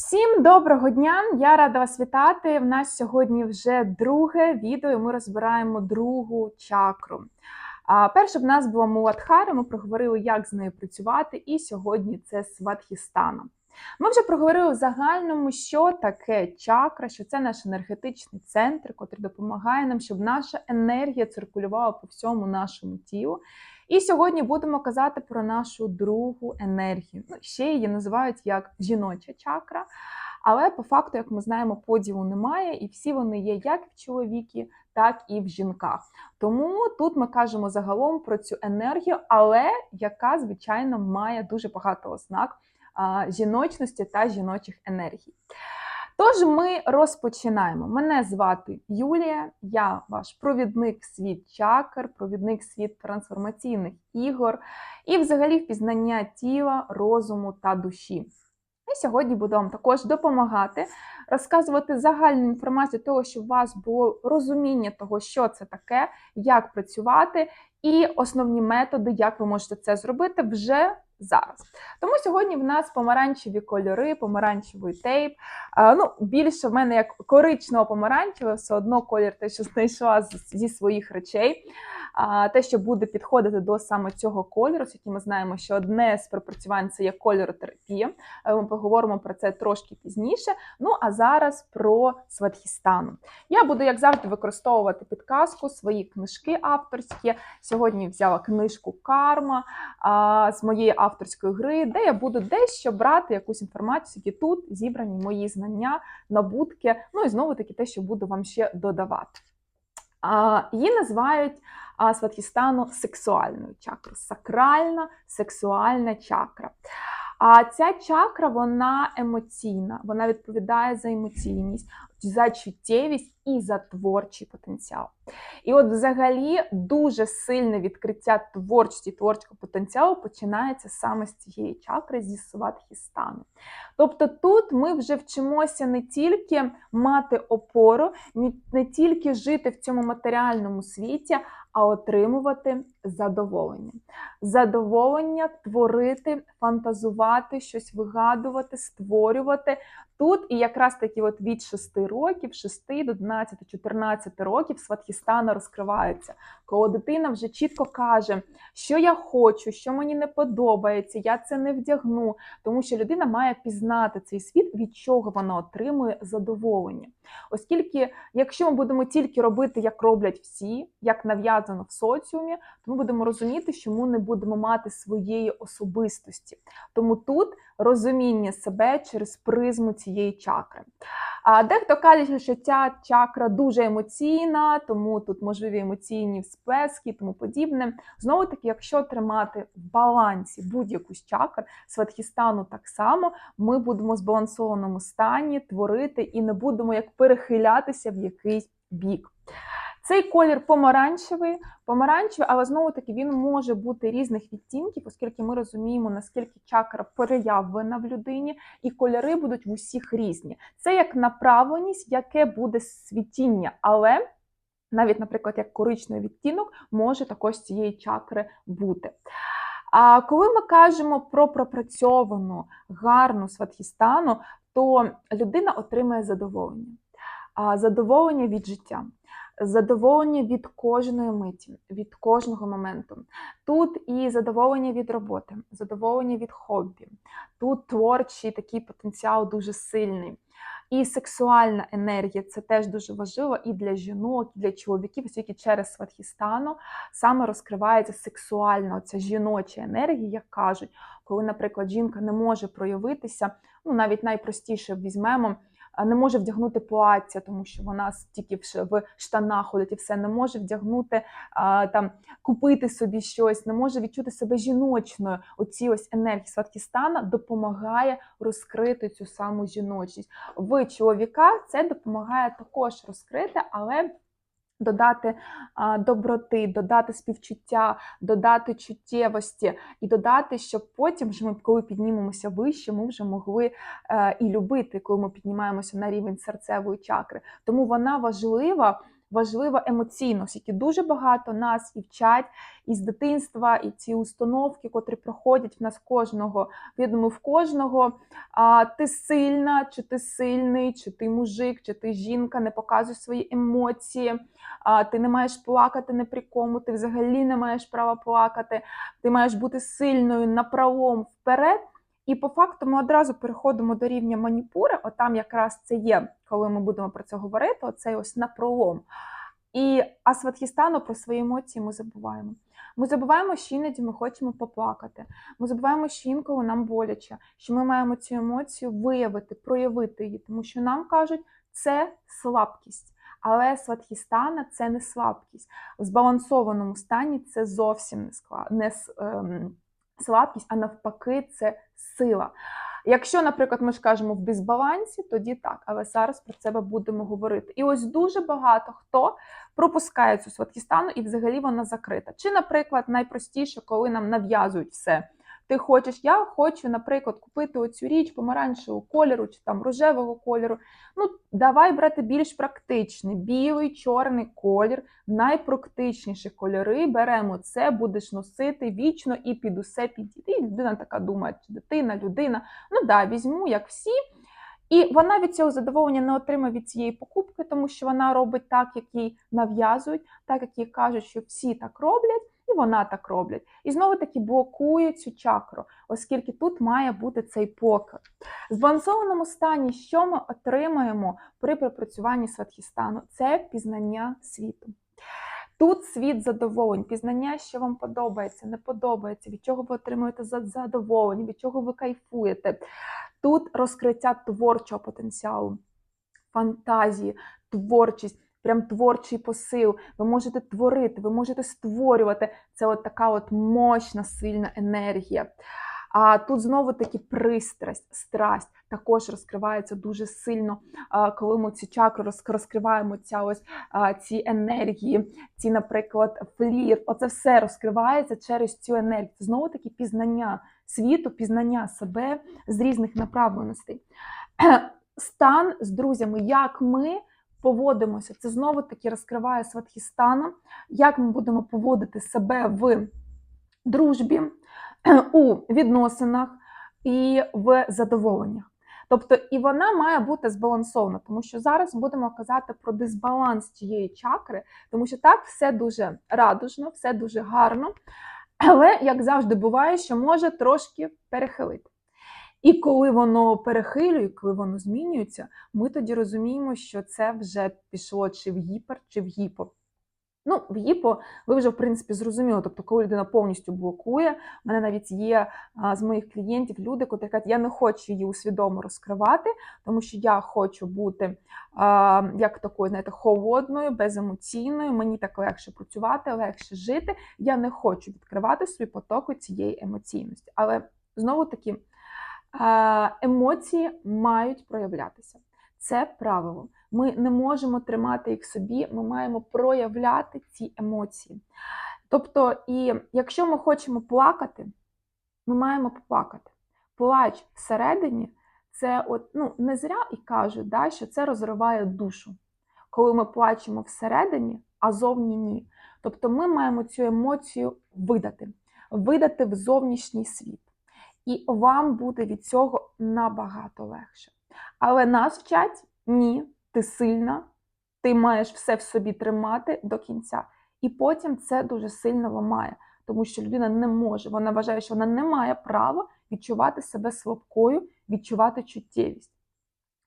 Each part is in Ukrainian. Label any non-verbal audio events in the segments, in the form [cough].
Всім доброго дня! Я рада вас вітати. В нас сьогодні вже друге відео. і Ми розбираємо другу чакру. А, перше в нас була Муладхара, ми проговорили, як з нею працювати, і сьогодні це Сватхістана. Ми вже проговорили в загальному, що таке чакра, що це наш енергетичний центр, який допомагає нам, щоб наша енергія циркулювала по всьому нашому тілу. І сьогодні будемо казати про нашу другу енергію. Ну, ще її називають як жіноча чакра. Але по факту, як ми знаємо, поділу немає, і всі вони є як в чоловіки, так і в жінках. Тому тут ми кажемо загалом про цю енергію, але яка, звичайно, має дуже багато ознак жіночності та жіночих енергій. Тож ми розпочинаємо. Мене звати Юлія, я ваш провідник світ чакр, провідник світ трансформаційних ігор і, взагалі, впізнання тіла, розуму та душі. І сьогодні буду вам також допомагати розказувати загальну інформацію того, щоб у вас було розуміння того, що це таке, як працювати, і основні методи, як ви можете це зробити вже зараз. Тому сьогодні в нас помаранчеві кольори, помаранчевий тейп. Ну, Більше в мене як коричного помаранчеве, все одно колір те, що знайшла зі своїх речей. А, Те, що буде підходити до саме цього кольору, оскільки ми знаємо, що одне з пропрацювань це є кольоротерапія. Е, ми поговоримо про це трошки пізніше. Ну а зараз про Сватхістану. Я буду, як завжди, використовувати підказку, свої книжки авторські. Сьогодні взяла книжку Карма з моєї авторської гри, де я буду дещо брати якусь інформацію, які тут зібрані мої знання, набутки. Ну і знову таки те, що буду вам ще додавати. Її називають Сватхістану сексуальною чакрою. Сакральна сексуальна чакра. А ця чакра вона емоційна, вона відповідає за емоційність, за чуттєвість і за творчий потенціал. І от, взагалі, дуже сильне відкриття творчості, творчого потенціалу починається саме з цієї чакри, зі сватхістану. Тобто тут ми вже вчимося не тільки мати опору, не тільки жити в цьому матеріальному світі, а отримувати задоволення. Задоволення творити, фантазувати, щось вигадувати, створювати. Тут і якраз таки от від 6 років, 6 до 12-14 років Сватхістана розкривається. Коли дитина вже чітко каже, що я хочу, що мені не подобається, я це не вдягну, тому що людина має пізнати цей світ, від чого вона отримує задоволення. Оскільки, якщо ми будемо тільки робити, як роблять всі, як нав'язано в соціумі, то ми будемо розуміти, що ми не будемо мати своєї особистості. Тому тут розуміння себе через призму цієї чакри. А дехто каже, що ця чакра дуже емоційна, тому тут можливі емоційні всплески і тому подібне. Знову таки, якщо тримати в балансі будь-яку з чакр, сватхістану так само, ми будемо в збалансованому стані творити і не будемо як перехилятися в якийсь бік. Цей колір помаранчевий, помаранчевий, але знову таки він може бути різних відтінків, оскільки ми розуміємо, наскільки чакра переявлена в людині, і кольори будуть в усіх різні. Це як направленість, яке буде світіння, але навіть, наприклад, як коричневий відтінок може також цієї чакри бути. А коли ми кажемо про пропрацьовану гарну сватхістану, то людина отримає задоволення, задоволення від життя задоволення від кожної миті, від кожного моменту. Тут і задоволення від роботи, задоволення від хобі, тут творчий такий потенціал дуже сильний. І сексуальна енергія це теж дуже важливо і для жінок, і для чоловіків, оскільки через сватхістану саме розкривається сексуальна ця жіноча енергія, як кажуть, коли, наприклад, жінка не може проявитися, ну навіть найпростіше візьмемо не може вдягнути плаття, тому що вона тільки в штанах ходить і все, не може вдягнути там, купити собі щось, не може відчути себе жіночною. Оці ось енергії Сваткістана допомагає розкрити цю саму жіночність. В чоловіка це допомагає також розкрити, але додати доброти, додати співчуття, додати чуттєвості і додати, щоб потім, вже ми, коли піднімемося вище, ми вже могли а, і любити, коли ми піднімаємося на рівень серцевої чакри. Тому вона важлива. Важлива емоційно, оскільки дуже багато нас і вчать із дитинства, і ці установки, котрі проходять в нас кожного. Я в кожного а, ти сильна, чи ти сильний, чи ти мужик, чи ти жінка, не показуй свої емоції, а, ти не маєш плакати ні при кому, ти взагалі не маєш права плакати, ти маєш бути сильною напролом вперед. І по факту ми одразу переходимо до рівня маніпури, отам якраз це є, коли ми будемо про це говорити, оцей ось напролом. І асватхістану про свої емоції ми забуваємо. Ми забуваємо, що іноді ми хочемо поплакати. Ми забуваємо, що інколи нам боляче, що ми маємо цю емоцію виявити, проявити її, тому що нам кажуть, це слабкість. Але сватхістана це не слабкість. В збалансованому стані це зовсім не склад, не ем, слабкість, а навпаки, це сила. Якщо, наприклад, ми ж кажемо в дисбалансі, тоді так, але зараз про це будемо говорити. І ось дуже багато хто пропускає цю сладкістану і взагалі вона закрита. Чи, наприклад, найпростіше, коли нам нав'язують все. Ти хочеш, я хочу, наприклад, купити оцю річ помаранчевого кольору чи там рожевого кольору. Ну, давай брати більш практичний, білий, чорний колір, найпрактичніші кольори. Беремо це, будеш носити вічно і під усе підійти. І людина така думає, чи дитина, людина. Ну да, візьму, як всі. І вона від цього задоволення не отримає від цієї покупки, тому що вона робить так, як їй нав'язують, так як їй кажуть, що всі так роблять, і вона так роблять. І знову таки блокує цю чакру, оскільки тут має бути цей покер. В збалансованому стані, що ми отримаємо при пропрацюванні сватхістану? Це пізнання світу. Тут світ задоволень, пізнання, що вам подобається, не подобається, від чого ви отримуєте задоволення, від чого ви кайфуєте. Тут розкриття творчого потенціалу, фантазії, творчість, прям творчий посил. Ви можете творити, ви можете створювати. Це от така от мощна, сильна енергія. А тут знову таки пристрасть, страсть також розкривається дуже сильно, коли ми ці чакри розкриваємо ця ось ці енергії, ці, наприклад, флір. Оце все розкривається через цю енергію. Це знову таки пізнання світу, пізнання себе з різних направленостей. [clears throat] Стан з друзями, як ми поводимося, це знову таки розкриває сватхістана, як ми будемо поводити себе в дружбі, [clears throat] у відносинах і в задоволеннях. Тобто і вона має бути збалансована, тому що зараз будемо казати про дисбаланс цієї чакри, тому що так все дуже радужно, все дуже гарно, [clears throat] але як завжди буває, що може трошки перехилити. І коли воно перехилює, коли воно змінюється, ми тоді розуміємо, що це вже пішло чи в гіпер, чи в гіпо. Ну, в гіпо ви вже в принципі зрозуміли. Тобто, коли людина повністю блокує, в мене навіть є а, з моїх клієнтів люди, котрі кажуть, я не хочу її усвідомо розкривати, тому що я хочу бути а, як такою, знаєте, холодною, беземоційною. Мені так легше працювати, легше жити. Я не хочу відкривати собі потоку цієї емоційності. Але знову таки емоції мають проявлятися. Це правило. Ми не можемо тримати їх собі, ми маємо проявляти ці емоції. Тобто, і якщо ми хочемо плакати, ми маємо поплакати. Плач всередині це от, ну, не зря і кажуть, да, що це розриває душу. Коли ми плачемо всередині, а зовні ні. Тобто ми маємо цю емоцію видати, видати в зовнішній світ. І вам буде від цього набагато легше. Але нас вчать ні, ти сильна, ти маєш все в собі тримати до кінця. І потім це дуже сильно ламає, тому що людина не може, вона вважає, що вона не має права відчувати себе слабкою, відчувати чуттєвість.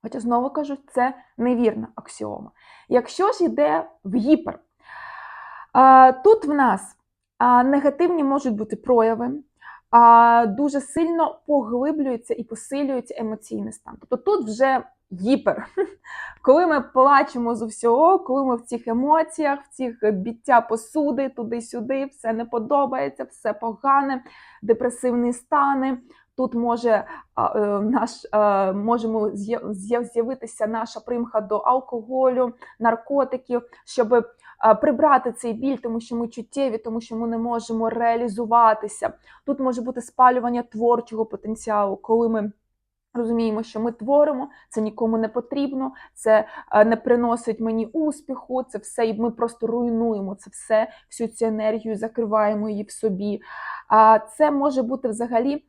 Хоча знову кажу, це невірна аксіома. Якщо ж йде в гіпер, тут в нас негативні можуть бути прояви, дуже сильно поглиблюється і посилюється емоційний стан. Тобто тут вже гіпер. [laughs] Коли ми плачемо з усього, коли ми в цих емоціях, в цих біття посуди, туди-сюди, все не подобається, все погане, депресивні стани. Тут може е, наш е, можемо з'яв- з'яв- з'явитися наша примха до алкоголю, наркотиків, щоб прибрати цей біль, тому що ми чуттєві, тому що ми не можемо реалізуватися. Тут може бути спалювання творчого потенціалу, коли ми Розуміємо, що ми творимо, це нікому не потрібно, це е, не приносить мені успіху, це все, і ми просто руйнуємо це все, всю цю енергію, закриваємо її в собі. А це може бути взагалі,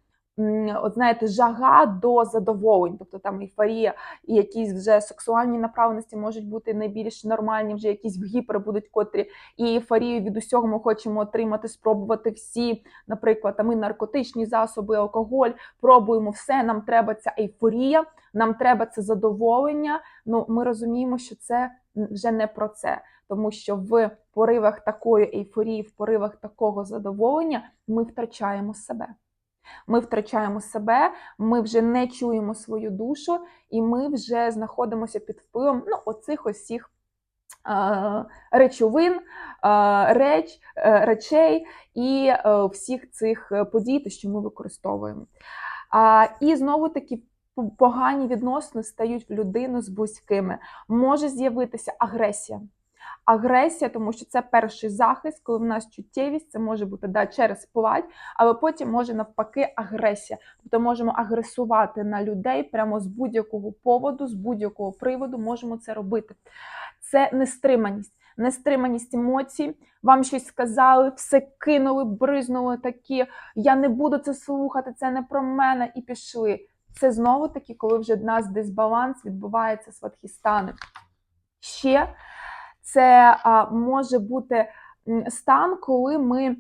от знаєте, жага до задоволень, тобто там ейфорія і якісь вже сексуальні направленості можуть бути найбільш нормальні, вже якісь в гіпер будуть, котрі і ейфорію від усього ми хочемо отримати, спробувати всі, наприклад, там і наркотичні засоби, алкоголь пробуємо все, нам треба ця ейфорія, нам треба це задоволення. Ну, ми розуміємо, що це вже не про це, тому що в поривах такої ейфорії, в поривах такого задоволення ми втрачаємо себе. Ми втрачаємо себе, ми вже не чуємо свою душу, і ми вже знаходимося під впливом ну, оцих ось всіх речовин, реч, е, речей і е, всіх цих е, подій, що ми використовуємо. І знову таки погані відносини стають в людину з близькими. Може з'явитися агресія. Агресія, тому що це перший захист, коли в нас чуттєвість, це може бути да, через плать, але потім може навпаки агресія. Тобто можемо агресувати на людей прямо з будь-якого поводу, з будь-якого приводу можемо це робити. Це нестриманість. Нестриманість емоцій, вам щось сказали, все кинули, бризнули такі, я не буду це слухати, це не про мене, і пішли. Це знову таки, коли вже в нас дисбаланс відбувається з ватхістани. Ще це може бути стан, коли ми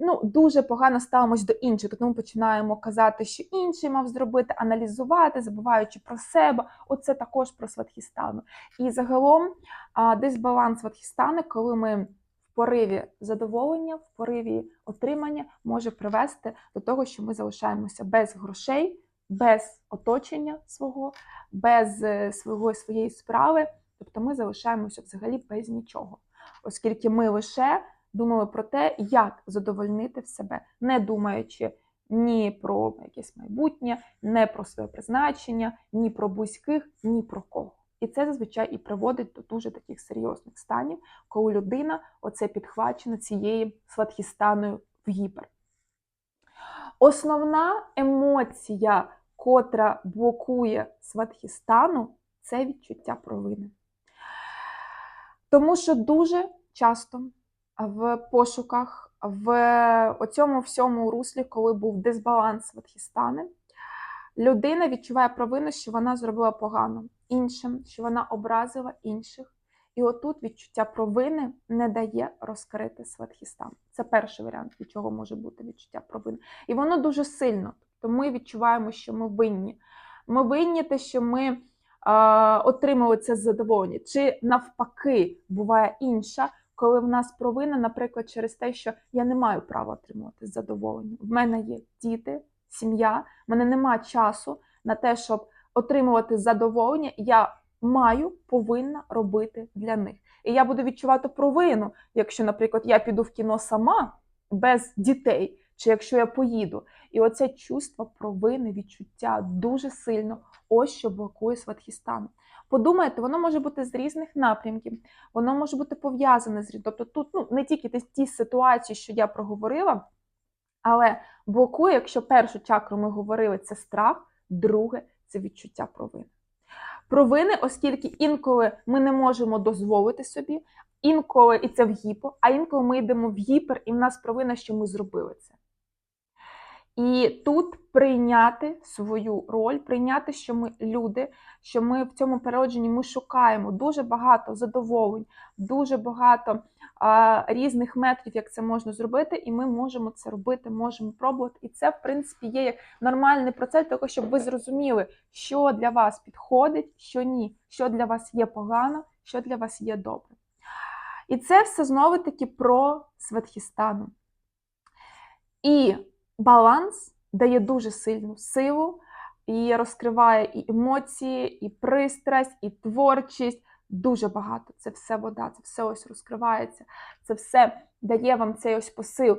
ну, дуже погано ставимось до інших, ми починаємо казати, що інший мав зробити, аналізувати, забуваючи про себе. Оце також про сватхістану. І загалом а, дисбаланс сватхістани, коли ми в пориві задоволення, в пориві отримання, може привести до того, що ми залишаємося без грошей, без оточення свого, без е, свого, своєї справи. Тобто ми залишаємося взагалі без нічого, оскільки ми лише думали про те, як задовольнити в себе, не думаючи ні про якесь майбутнє, не про своє призначення, ні про близьких, ні про кого. І це зазвичай і приводить до дуже таких серйозних станів, коли людина оце підхвачена цією сватхістаною в гіпер. Основна емоція, котра блокує сватхістану, це відчуття провини. Тому що дуже часто в пошуках, в оцьому всьому руслі, коли був дисбаланс Ватхістани, людина відчуває провину, що вона зробила погано іншим, що вона образила інших. І отут відчуття провини не дає розкрити Сватхістан. Це перший варіант, від чого може бути відчуття провини. І воно дуже сильно. Тобто ми відчуваємо, що ми винні. Ми винні те, що ми отримали це задоволення. Чи навпаки буває інша, коли в нас провина, наприклад, через те, що я не маю права отримувати задоволення. В мене є діти, сім'я, в мене немає часу на те, щоб отримувати задоволення. Я маю, повинна робити для них. І я буду відчувати провину, якщо, наприклад, я піду в кіно сама без дітей, чи якщо я поїду. І оце чувство провини, відчуття дуже сильно ось що блокує Сватхістан. Подумайте, воно може бути з різних напрямків, воно може бути пов'язане з Тобто тут ну, не тільки ті, ті ситуації, що я проговорила, але блокує, якщо першу чакру ми говорили, це страх, друге це відчуття провини. Провини, оскільки інколи ми не можемо дозволити собі, інколи і це в гіпо, а інколи ми йдемо в гіпер, і в нас провина, що ми зробили це. І тут прийняти свою роль, прийняти, що ми люди, що ми в цьому переродженні ми шукаємо дуже багато задоволень, дуже багато а, різних метрів, як це можна зробити, і ми можемо це робити, можемо пробувати. І це, в принципі, є як нормальний процес, того, щоб ви зрозуміли, що для вас підходить, що ні, що для вас є погано, що для вас є добре. І це все знову таки про Сватхістану. І баланс дає дуже сильну силу і розкриває і емоції, і пристрасть, і творчість. Дуже багато. Це все вода, це все ось розкривається. Це все дає вам цей ось посил.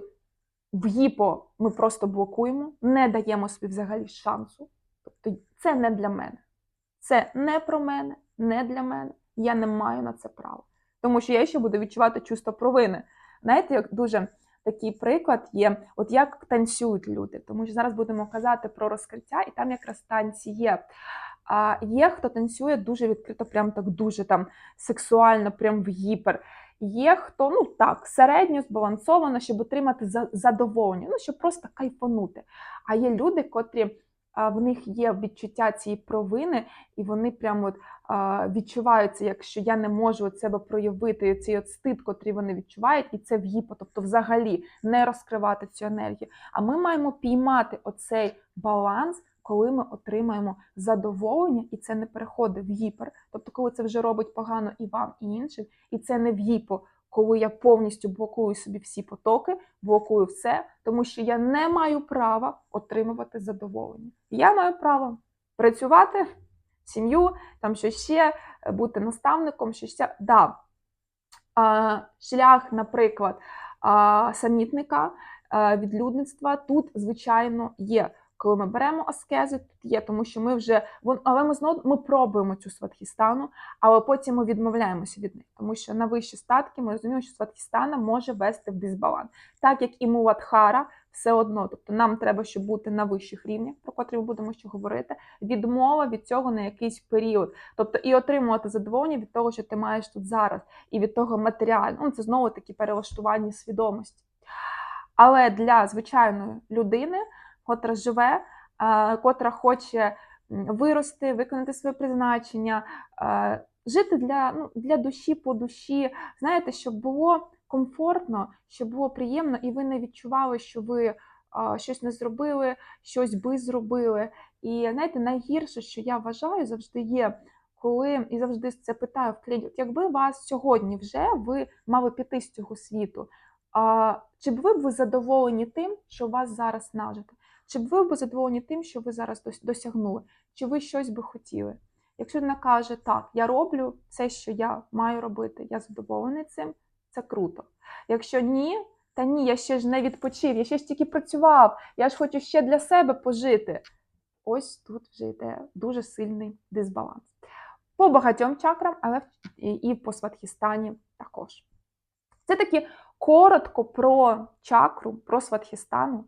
В гіпо ми просто блокуємо, не даємо собі взагалі шансу. Тобто це не для мене. Це не про мене, не для мене. Я не маю на це права. Тому що я ще буду відчувати чувство провини. Знаєте, як дуже такий приклад є, от як танцюють люди. Тому що зараз будемо казати про розкриття, і там якраз танці є. А є хто танцює дуже відкрито, прям так дуже там сексуально, прям в гіпер. Є хто, ну так, середньо збалансовано, щоб отримати задоволення, ну щоб просто кайфанути. А є люди, котрі в них є відчуття цієї провини, і вони прямо от, відчуваються, якщо я не можу от себе проявити, цей от стид, котрий вони відчувають, і це в гіпо, тобто взагалі не розкривати цю енергію. А ми маємо піймати оцей баланс, коли ми отримаємо задоволення, і це не переходить в гіпер. Тобто, коли це вже робить погано і вам, і іншим, і це не в гіпо, коли я повністю блокую собі всі потоки, блокую все, тому що я не маю права отримувати задоволення. Я маю право працювати, сім'ю, там що ще, е, бути наставником, що ще. Да. Шлях, наприклад, самітника, а, відлюдництва тут, звичайно, є. Коли ми беремо аскези, тут є, тому що ми вже але ми знову ми пробуємо цю сватхістану, але потім ми відмовляємося від них, тому що на вищі статки ми розуміємо, що сватхістана може вести в дисбаланс, так як і муладхара, все одно. Тобто нам треба, щоб бути на вищих рівнях, про котрі ми будемо ще говорити. Відмова від цього на якийсь період, тобто і отримувати задоволення від того, що ти маєш тут зараз, і від того матеріально. Ну, це знову такі перелаштування свідомості. Але для звичайної людини, котра живе, котра хоче вирости, виконати своє призначення, жити для, ну, для душі по душі, знаєте, щоб було комфортно, щоб було приємно, і ви не відчували, що ви щось не зробили, щось би зробили. І знаєте, найгірше, що я вважаю, завжди є. Коли і завжди це питаю в клієнтів, якби вас сьогодні вже ви мали піти з цього світу, а, чи б ви б задоволені тим, що вас зараз нажито? Чи б ви б задоволені тим, що ви зараз досягнули? Чи ви щось би хотіли? Якщо людина каже, так, я роблю все, що я маю робити, я задоволений цим, це круто. Якщо ні, та ні, я ще ж не відпочив, я ще ж тільки працював, я ж хочу ще для себе пожити. Ось тут вже йде дуже сильний дисбаланс. По багатьом чакрам, але і по сватхістані також. Це таки коротко про чакру, про сватхістану.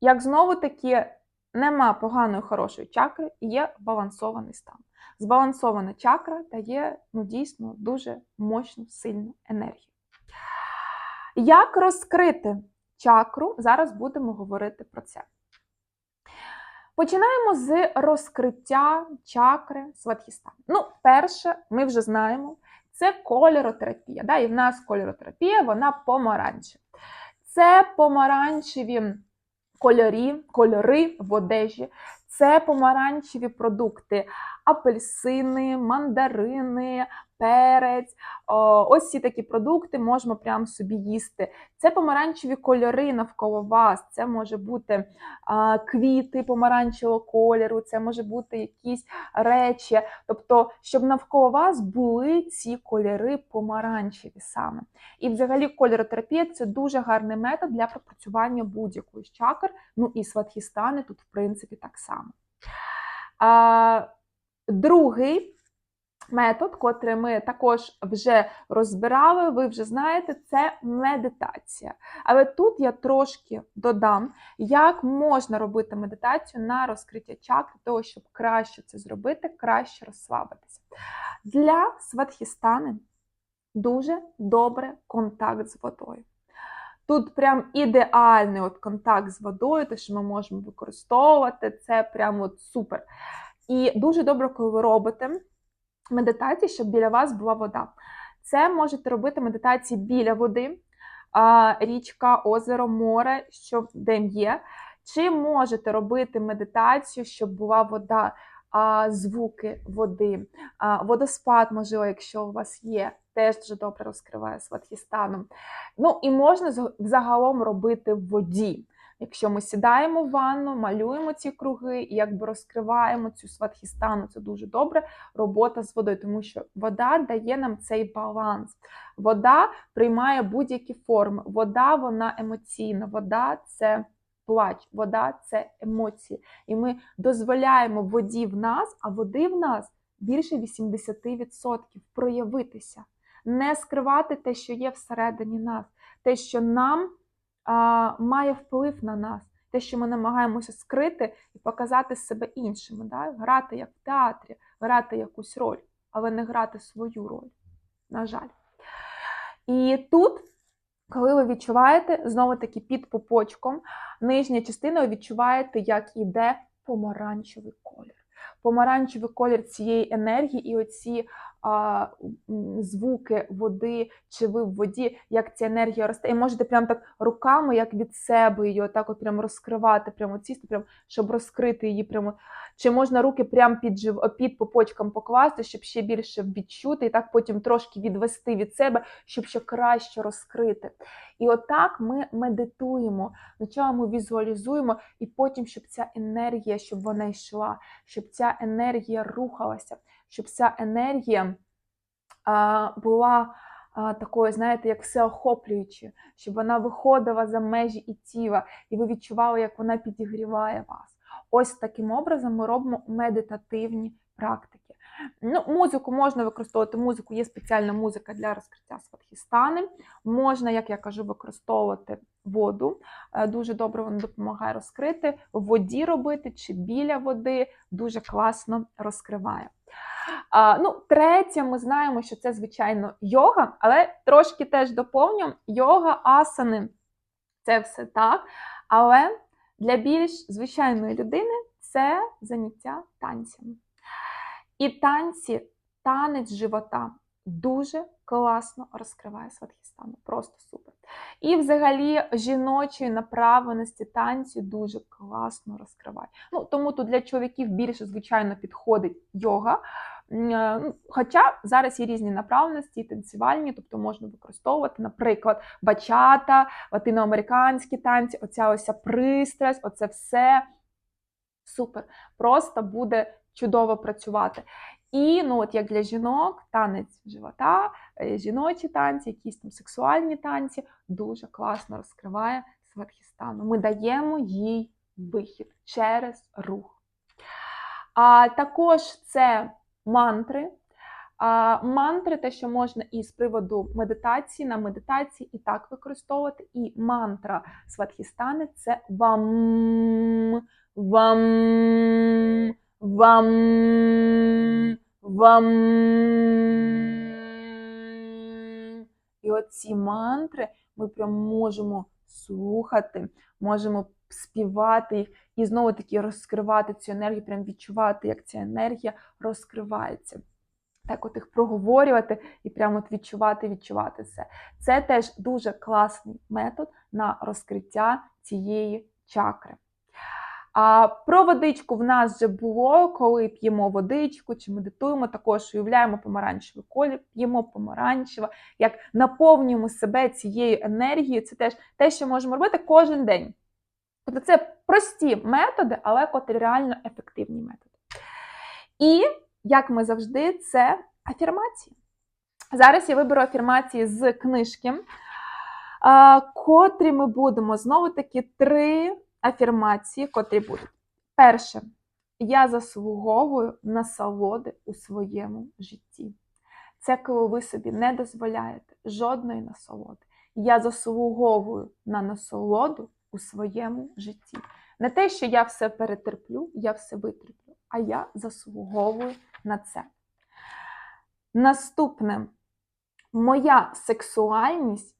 Як знову таки нема поганої хорошої чакри, є балансований стан. Збалансована чакра дає ну, дійсно дуже мощну, сильну енергію. Як розкрити чакру? Зараз будемо говорити про це. Починаємо з розкриття чакри Сватхістана. Ну, перше, ми вже знаємо, це кольоротерапія. Да? І в нас кольоротерапія, вона помаранчева. Це помаранчеві кольорі, кольори в одежі, це помаранчеві продукти, апельсини, мандарини, перець. Ось ці такі продукти можемо прямо собі їсти. Це помаранчеві кольори навколо вас. Це може бути квіти помаранчевого кольору, це може бути якісь речі. Тобто, щоб навколо вас були ці кольори помаранчеві саме. І взагалі кольоротерапія це дуже гарний метод для пропрацювання будь-якої чакр. Ну і сватхістани тут, в принципі, так само. Другий метод, котрий ми також вже розбирали, ви вже знаєте, це медитація. Але тут я трошки додам, як можна робити медитацію на розкриття чакр, для того, щоб краще це зробити, краще розслабитися. Для сватхістани дуже добре контакт з водою. Тут прям ідеальний от контакт з водою, те, що ми можемо використовувати, це прям от супер. І дуже добре, коли ви робите медитації, щоб біля вас була вода. Це можете робити медитації біля води, річка, озеро, море, що де є. Чи можете робити медитацію, щоб була вода, звуки води, водоспад, можливо, якщо у вас є, теж дуже добре розкриває сватхістаном. Ну і можна загалом робити в воді. Якщо ми сідаємо в ванну, малюємо ці круги і якби розкриваємо цю сватхістану, це дуже добре робота з водою, тому що вода дає нам цей баланс. Вода приймає будь-які форми. Вода вона емоційна, вода це плач, вода це емоції. І ми дозволяємо воді в нас, а води в нас більше 80% проявитися, не скривати те, що є всередині нас, те, що нам а, має вплив на нас. Те, що ми намагаємося скрити і показати себе іншими, да? грати як в театрі, грати якусь роль, але не грати свою роль. На жаль. І тут, коли ви відчуваєте, знову таки під пупочком, нижня частина, ви відчуваєте, як іде помаранчевий колір. Помаранчевий колір цієї енергії і оці а, звуки води чи ви в воді, як ця енергія росте. І можете прям так руками, як від себе її, отак от прям розкривати, прямо сісти, прям, щоб розкрити її. Прямо. Чи можна руки прям під, під попочком покласти, щоб ще більше відчути, і так потім трошки відвести від себе, щоб ще краще розкрити. І отак ми медитуємо, спочатку ми візуалізуємо, і потім, щоб ця енергія, щоб вона йшла, щоб ця енергія рухалася, щоб ця енергія була такою, знаєте, як всеохоплюючою, щоб вона виходила за межі і тіла, і ви відчували, як вона підігріває вас. Ось таким образом ми робимо медитативні практики. Ну, Музику можна використовувати, музику, є спеціальна музика для розкриття сватхістани. Можна, як я кажу, використовувати воду. Е, Дуже добре вона допомагає розкрити, в воді робити чи біля води, дуже класно розкриває. А, ну, Третє, ми знаємо, що це, звичайно, йога, але трошки теж доповню: йога, асани це все так. Але для більш звичайної людини це заняття танцями. І танці, танець живота дуже класно розкриває сватхістану. Просто супер. І взагалі жіночої направленості танці дуже класно розкриває. Ну, Тому тут для чоловіків більше, звичайно, підходить йога. Ну, Хоча зараз є різні направленості, танцювальні, тобто можна використовувати, наприклад, бачата, латиноамериканські танці, оця ось пристрасть, оце все супер. Просто буде чудово працювати. І ну, от як для жінок, танець живота, е, жіночі танці, якісь там сексуальні танці дуже класно розкриває сватхістану. Ми даємо їй вихід через рух. А також це мантри. А, Мантри, те, що можна і з приводу медитації на медитації і так використовувати. І мантра сватхістани це вам, вам, вам, вам. І оці мантри ми прям можемо слухати, можемо співати їх і знову таки розкривати цю енергію, прям відчувати, як ця енергія розкривається. Так, от їх проговорювати і прямо от відчувати, відчувати це. Це теж дуже класний метод на розкриття цієї чакри. А про водичку в нас вже було, коли п'ємо водичку чи медитуємо, також уявляємо помаранчевий колір, п'ємо помаранчево, як наповнюємо себе цією енергією. Це теж те, що можемо робити кожен день. Тобто це прості методи, але котрі реально ефективні методи. І, як ми завжди, це афірмації. Зараз я виберу афірмації з книжки, котрі ми будемо знову-таки три афірмації, котрі будуть. Перше, я заслуговую насолоди у своєму житті. Це коли ви собі не дозволяєте жодної насолоди. Я заслуговую на насолоду у своєму житті. Не те, що я все перетерплю, я все витерплю, а я заслуговую на це. Наступне, моя сексуальність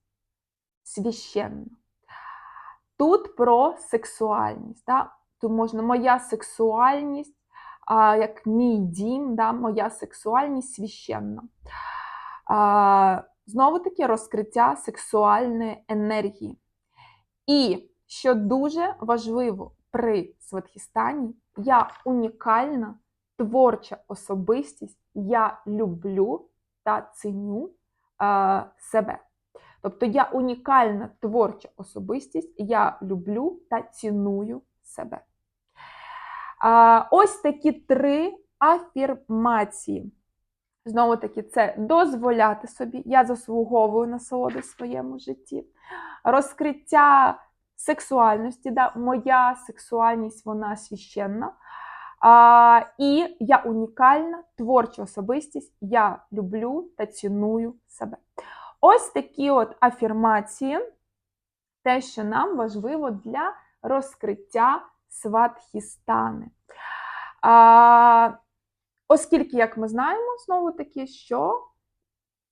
священна. Тут про сексуальність. Да? Тут можна моя сексуальність, а, як мій дім, да? моя сексуальність священна. А, Знову таки розкриття сексуальної енергії. І що дуже важливо при Сватхістані, я унікальна творча особистість, я люблю та ціню е, себе. Тобто я унікальна творча особистість, я люблю та ціную себе. А, Ось такі три афірмації. Знову таки, це дозволяти собі, я заслуговую насолоду в своєму житті. Розкриття сексуальності, да, моя сексуальність, вона священна. А, І я унікальна творча особистість, я люблю та ціную себе. Ось такі от афірмації те, що нам важливо для розкриття сватхістани. А, оскільки, як ми знаємо, знову таки, що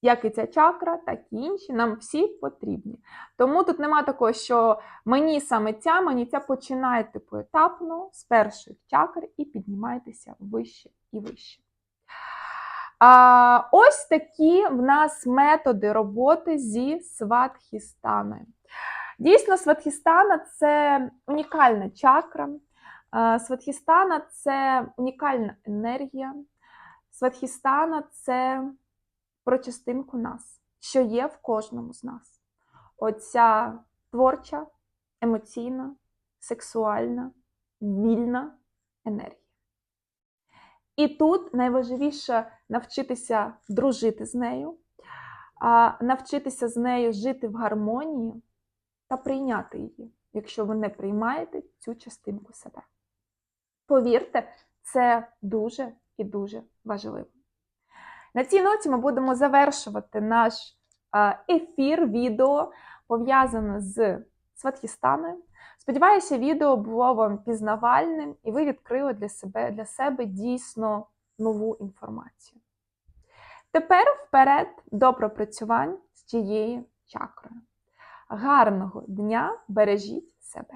як і ця чакра, так і інші, нам всі потрібні. Тому тут нема такого, що мені саме ця, мені ця починайте поетапно з перших чакр і піднімайтеся вище і вище. А, ось такі в нас методи роботи зі сватхістаною. Дійсно, сватхістана це унікальна чакра. Сватхістана це унікальна енергія. Сватхістана це про частинку нас, що є в кожному з нас. Оця творча, емоційна, сексуальна, вільна енергія. І тут найважливіше навчитися дружити з нею, навчитися з нею жити в гармонії та прийняти її, якщо ви не приймаєте цю частинку себе. Повірте, це дуже і дуже важливо. На цій ноті ми будемо завершувати наш ефір відео, пов'язане з Сватхістаною. Сподіваюся, відео було вам пізнавальним і ви відкрили для себе, для себе дійсно нову інформацію. Тепер вперед до пропрацювань з цією чакрою. Гарного дня! Бережіть себе!